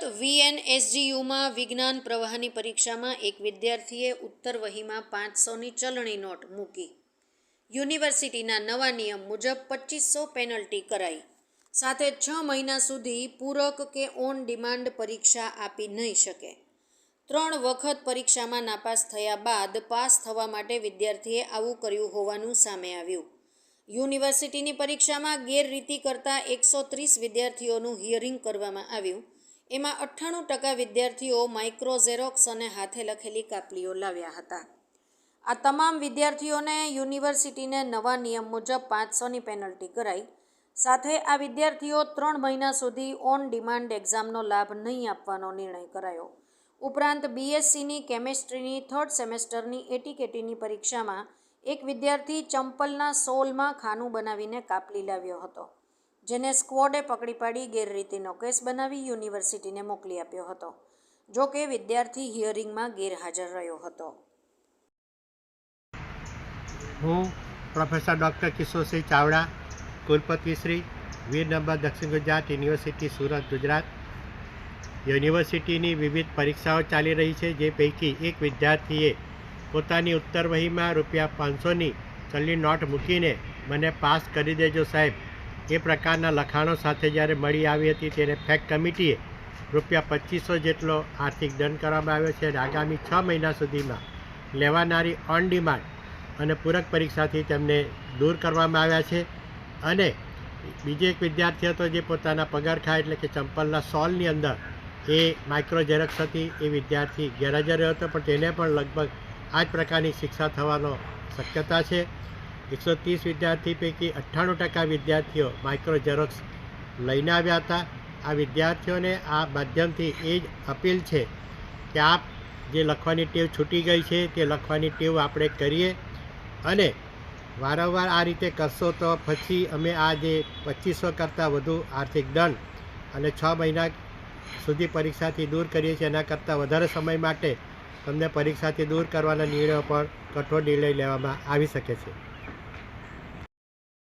વીએનએસજીયુમાં વિજ્ઞાન પ્રવાહની પરીક્ષામાં એક વિદ્યાર્થીએ ઉત્તર વહીમાં પાંચસોની ચલણી નોટ મૂકી. યુનિવર્સિટીના નવા નિયમ મુજબ પચીસો પેનલ્ટી કરાઈ. સાથે છ મહિના સુધી પૂરક કે ઓન ડિમાન્ડ પરીક્ષા આપી નહીં શકે. ત્રણ વખત પરીક્ષામાં નાપાસ થયા બાદ પાસ થવા માટે વિદ્યાર્થીએ આવું કર્યું હોવાનું સામે આવ્યું. યુનિવર્સિટીની પરીક્ષામાં ગેરરીતિ કરતા એકસો ત્રીસ વિદ્યાર્થીઓનું હિયરિંગ કરવામાં આવ્યું. એમાં અઠ્ઠાણું ટકા વિદ્યાર્થીઓ માઇક્રો ઝેરોક્સ અને હાથે લખેલી કાપલીઓ લાવ્યા હતા. આ તમામ વિદ્યાર્થીઓને યુનિવર્સિટીને નવા નિયમ મુજબ પાંચસોની પેનલ્ટી કરાઈ. સાથે આ વિદ્યાર્થીઓ ત્રણ મહિના સુધી ઓન ડિમાન્ડ એક્ઝામનો લાભ નહીં આપવાનો નિર્ણય કરાયો. ઉપરાંત બીએસસીની કેમેસ્ટ્રીની થર્ડ સેમેસ્ટરની એટીકેટીની પરીક્ષામાં એક વિદ્યાર્થી ચંપલના સોલમાં ખાનું બનાવીને કાપલી લાવ્યો હતો. જેને સ્ક્વોડે પકડી પાડી ગેરરીતિનો કેસ બનાવી યુનિવર્સિટીને મોકલી આપ્યો હતો, જો કે વિદ્યાર્થી હિયરિંગમાં ગેરહાજર રહ્યો હતો. હું પ્રોફેસર ડૉક્ટર કિશોરસિંહ ચાવડા, કુલપતિ શ્રી વીર નંબર દક્ષિણ ગુજરાત યુનિવર્સિટી, સુરત, ગુજરાત. યુનિવર્સિટીની વિવિધ પરીક્ષાઓ ચાલી રહી છે, જે પૈકી એક વિદ્યાર્થીએ પોતાની ઉત્તર વહીમાં રૂપિયા પાંચસોની ચલની નોટ મૂકીને મને પાસ કરી દેજો સાહેબ. એ પ્રકારના લખાણો સાથે જ્યારે મળી આવી હતી ત્યારે ફેક કમિટીએ રૂપિયા પચીસો જેટલો આર્થિક દંડ કરવામાં આવ્યો છે અને આગામી છ મહિના સુધીમાં લેવાનારી ઓન ડિમાન્ડ અને પૂરક પરીક્ષાથી તેમને દૂર કરવામાં આવ્યા છે. અને બીજો એક વિદ્યાર્થી હતો જે પોતાના પગારખા એટલે કે ચંપલના સોલની અંદર એ માઇક્રો ઝેરોક્સ હતી, એ વિદ્યાર્થી ગેરહાજર રહ્યો હતો, પણ તેને પણ લગભગ આ જ પ્રકારની શિક્ષા થવાનો શક્યતા છે. એકસો ત્રીસ વિદ્યાર્થી પૈકી અઠ્ઠાણું ટકા વિદ્યાર્થીઓ માઇક્રો ઝેરોક્સ લઈને આવ્યા હતા. આ વિદ્યાર્થીઓને આ માધ્યમથી એ જ અપીલ છે કે આપ જે લખવાની ટેવ છૂટી ગઈ છે તે લખવાની ટેવ આપણે કરીએ અને વારંવાર આ રીતે કરશો તો પછી અમે આ જે પચીસો કરતાં વધુ આર્થિક દંડ અને છ મહિના સુધી પરીક્ષાથી દૂર કરીએ છીએ એના કરતાં વધારે સમય માટે તમને પરીક્ષાથી દૂર કરવાના નિર્ણયો પર કઠોર નિર્ણય લેવામાં આવી શકે છે.